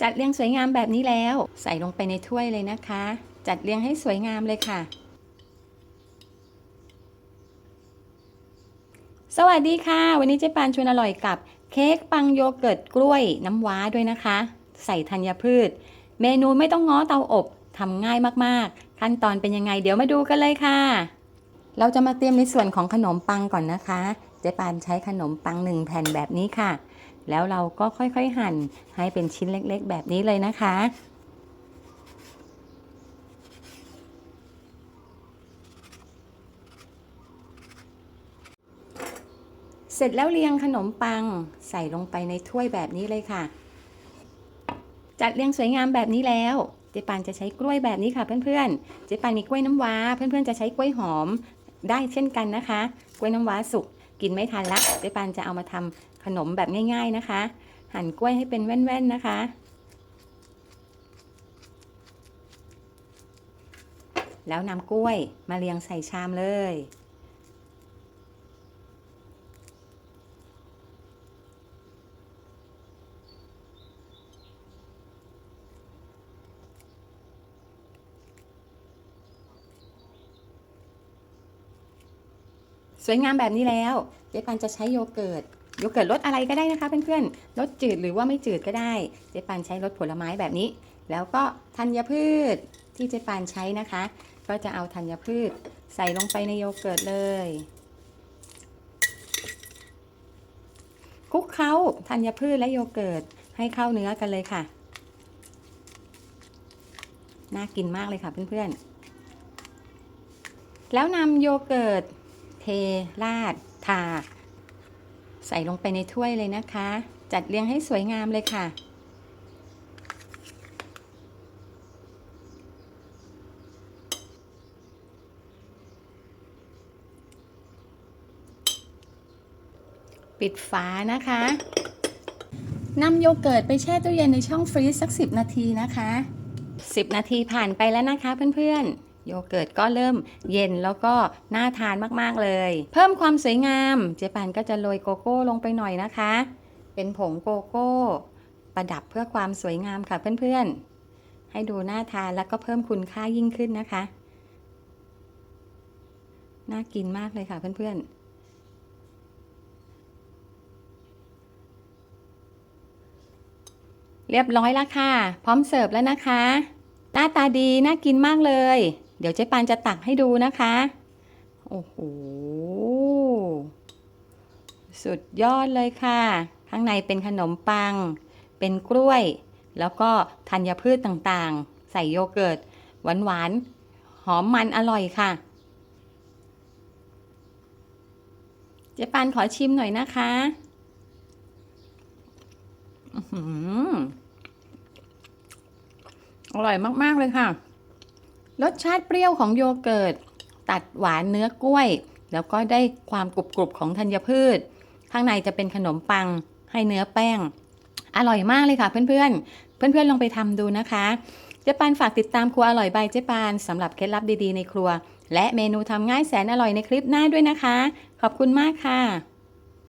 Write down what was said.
จัดเรียงสวยงามแบบนี้แล้ว ใส่ลงไปในถ้วยเลยนะคะ จัดเรียงให้สวยงามเลยค่ะ สวัสดีค่ะ วันนี้เจ๊ปานชวนอร่อยกับเค้กปังโยเกิร์ตกล้วยน้ำว้าด้วยนะคะ ใส่ธัญพืช เมนูไม่ต้องง้อเตาอบทำง่ายมากๆ ขั้นตอนเป็นยังไงเดี๋ยวมาดูกันเลยค่ะ เราจะมาเตรียมในส่วนของขนมปังก่อนนะคะ เจ๊ปานใช้ขนมปังหนึ่งแผ่นแบบนี้ค่ะ แล้วเราก็ค่อยๆหั่นให้เป็นชิ้นเล็กๆ แบบนี้เลยนะคะ เสร็จแล้วเรียงขนมปังใส่ลงไปในถ้วยแบบนี้เลยค่ะ จัดเรียงสวยงามแบบนี้แล้วเจ๊ปานจะใช้กล้วยแบบนี้ค่ะเพื่อนๆ เจ๊ปานมีกล้วยน้ำว้า เพื่อนๆ จะใช้กล้วยหอมได้เช่นกันนะคะ กล้วยน้ำว้าสุก กินไม่ทันละเจ๊ปานจะเอามาทำขนมแบบง่าย ๆนะคะ หั่นกล้วยให้เป็นแว่นๆนะคะแล้วนำกล้วยมาเรียงใส่ชามเลย สวยงามแบบนี้แล้วเจ๊ปันจะใช้โยเกิร์ตโยเกิร์ตรสอะไรก็ได้นะคะเพื่อนๆรสจืดหรือว่าไม่จืดก็ได้ เจ๊ปันใช้รสผลไม้แบบนี้ แล้วก็ธัญพืชที่เจ๊ปันใช้นะคะ ก็จะเอาธัญพืชใส่ลงไปในโยเกิร์ตเลยคลุกเคล้าธัญพืชและโยเกิร์ตให้เข้าเนื้อกันเลยค่ะ น่ากินมากเลยค่ะเพื่อนๆ แล้วนำโยเกิร์ต เทราดทา ใส่ลงไปในถ้วยเลยนะคะ จัดเรียงให้สวยงามเลยค่ะ ปิดฝานะคะนำโยเกิร์ตไปแช่ตู้เย็นในช่องฟรีซสัก 10 นาทีนะคะ 10 นาทีผ่านไปแล้วนะคะเพื่อนๆ โยเกิร์ตก็เริ่มเย็นแล้วก็น่าทานมากๆเลย เพิ่มความสวยงาม เจ๊ปนก็จะโรยโกโก้ลงไปหน่อยนะคะ เป็นผงโกโก้ ประดับเพื่อความสวยงามค่ะเพื่อนๆ ให้ดูน่าทานแล้วก็เพิ่มคุณค่ายิ่งขึ้นนะคะ น่ากินมากเลยค่ะเพื่อนๆเรียบร้อยแล้วค่ะ พร้อมเสิร์ฟแล้วนะคะ หน้าตาดี น่ากินมากเลย เดี๋ยวเจ๊ปานจะตักให้ดูนะคะ โอ้โห สุดยอดเลยค่ะ ข้างในเป็นขนมปัง เป็นกล้วย แล้วก็ธัญพืชต่างๆ ใส่โยเกิร์ต หวานๆ หอมมันอร่อยค่ะ เจ๊ปานขอชิมหน่อยนะคะอื้อหืออร่อยมาก ๆ เลยค่ะ รสชาติเปรี้ยวของโยเกิร์ต ตัดหวานเนื้อกล้วย แล้วก็ได้ความกรุบๆของธัญพืช ข้างในจะเป็นขนมปังให้เนื้อแป้ง อร่อยมากเลยค่ะเพื่อนๆ เพื่อนๆลองไปทำดูนะคะเจ๊ปานฝากติดตามครัวอร่อยใบเจ๊ปานสำหรับเคล็ดลับดีๆในครัว และเมนูทำง่ายแสนอร่อยในคลิปหน้าด้วยนะคะ ขอบคุณมากค่ะ